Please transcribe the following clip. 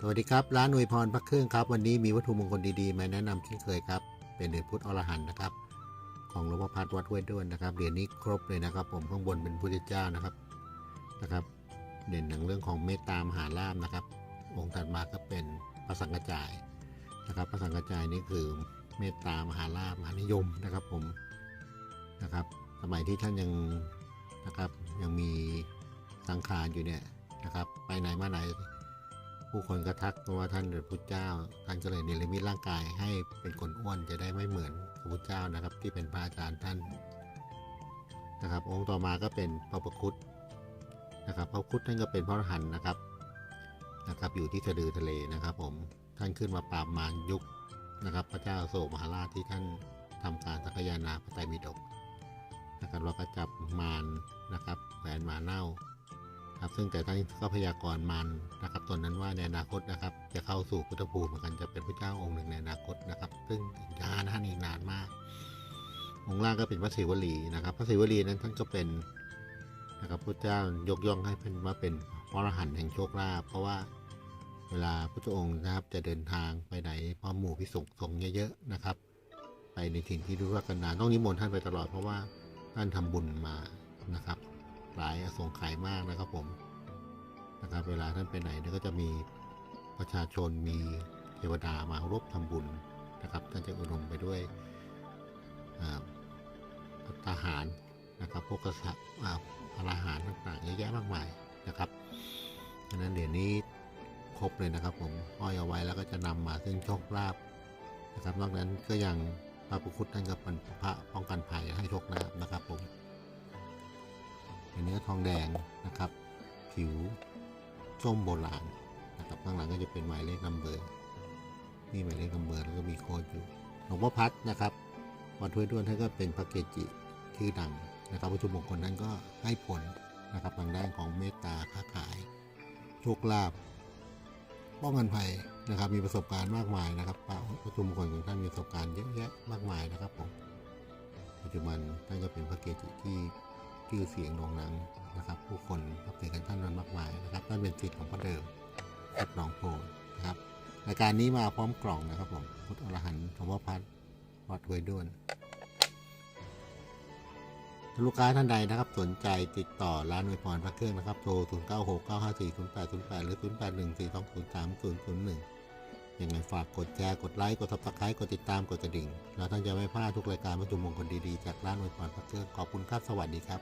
สวัสดีครับ ร้านอวยพรพระเครื่องครับ วันนี้มีวัตถุมงคลดีๆ มาแนะนำเช่นเคยครับ เป็นเหรียญพุทธอรหันต์นะครับ ของหลวงพ่อพัดวัดห้วยด้วนนะครับ เหรียญนี้ครบเลยนะครับ ผมข้างบนเป็นพุทธเจ้านะครับนะครับ เด่นหนังเรื่องของเมตตามหาลาภนะครับ องค์ถัดมาก็เป็นพระสังกจายนะครับพระสังกจายนี่คือเมตตามหาลาภมหานิยมนะครับผมนะครับ สมัยที่ท่านยังนะครับยังมีสังขารอยู่เนี่ยนะครับ ไปไหนมาไหน ผู้คนก็ทักว่าท่านเป็นพุทธเจ้า ท่านก็เลยเนรมิตร่างกายให้เป็นคนอ้วนจะได้ไม่เหมือนพระพุทธเจ้านะครับ ที่เป็นพระอาจารย์ท่านนะครับ องค์ต่อมาก็เป็นพระประคุตนะครับพระประคุตท่านก็เป็นพระอรหันต์นะครับนะครับ อยู่ที่สะดือทะเลนะครับ ผมท่านขึ้นมาปราบมารยุคนะครับ พระเจ้าโศกมหาราชที่ท่านทำการสักยานาพระไตรปิฎกนะครับแล้วก็จับมารนะครับแหวนหมาเน่า ครับซึ่งแต่ท่านก็พยากรณ์มันนะครับตอนนั้นว่าในอนาคตนะครับ จะเข้าสู่พุทธภูมิเหมือนกันจะเป็นพระเจ้าองค์หนึ่งในอนาคตนะครับ ซึ่งอีกนานท่านอีกนานมาก องค์ล่างก็เป็นพระศิวลีนะครับ พระศิวลีนั้นท่านก็เป็นนะครับพระเจ้ายกย่องให้เป็นว่าเป็นพระอรหันต์แห่งโชคลาภเพราะว่าเวลาพระองค์นะครับจะเดินทางไปไหนพร้อหมู่พิสุสงฆ์เยอะๆนะครับ ไปในถิ่นที่รู้ว่ากันนานต้องนิมนต์ท่านไปตลอดเพราะว่าท่านทำบุญมา สงไขยมากนะครับผมนะครับเวลาท่านไปไหนเนี่ยก็จะมีประชาชนมีเทวดามารวบทำบุญนะครับท่านจะอุดมไปด้วยอ่าทหารนะครับพวกกษัตริย์อาพระอาหารต่างๆเยอะแยะมากมายนะครับฉะนั้นเหรียญนี้ครบเลยนะครับ ผมห้อยเอาไว้แล้วก็จะนำมาซึ่งโชคลาภนะครับนอกนั้นก็ยังพระพุทธท่านก็เป็นพระป้องกันภัยให้โชคลาภนะครับผม เป็นเนื้อทองแดงนะครับ ผิวส้มโบราณนะครับข้างหลังก็จะเป็นหมายเลขนัมเบอร์นี่หมายเลขนัมเบอร์แล้วก็มีโค้ดอยู่หลวงพ่อพัดนะครับวัดถ้วยด้วนท่านก็เป็นพระเกจิชื่อดังนะครับวัตถุมงคลนั้นก็ให้ผลนะครับทางด้านของเมตตาค้าขายโชคลาภป้องกันภัยนะครับ มีประสบการณ์มากมายนะครับวัตถุมงคลของท่านมีประสบการณ์เยอะแยะมากมายนะครับผมปัจจุบันท่านก็เป็นพระเกจิที่ ชื่อเสียงโด่งดังนะครับ ผู้คนนับถือกันท่านนั้นมากมายนะครับท่านเป็นศิษย์ของพระเดิมแอดหนองโพนะครับรายการนี้มาพร้อมกล่องนะครับผมพุทธอรหันต์หลวงพ่อพัดวัดห้วยด้วนถ้าลูกค้าท่านใดนะครับสนใจติดต่อร้านอวยพรพระเครื่องนะครับโทร 0 9 6 9 5 4 0 8 0 8 หรือ 0 8 1 4 2 0 3 0 0 1ยังไงฝากกดแชร์กดไลค์กดซับสไครต์กดติดตามกดกระดิ่งแล้วท่านจะไม่พลาดทุกรายการวัตถุมงคลดีๆ จากร้านอวยพรพระเครื่องขอบคุณครับสวัสดีครับ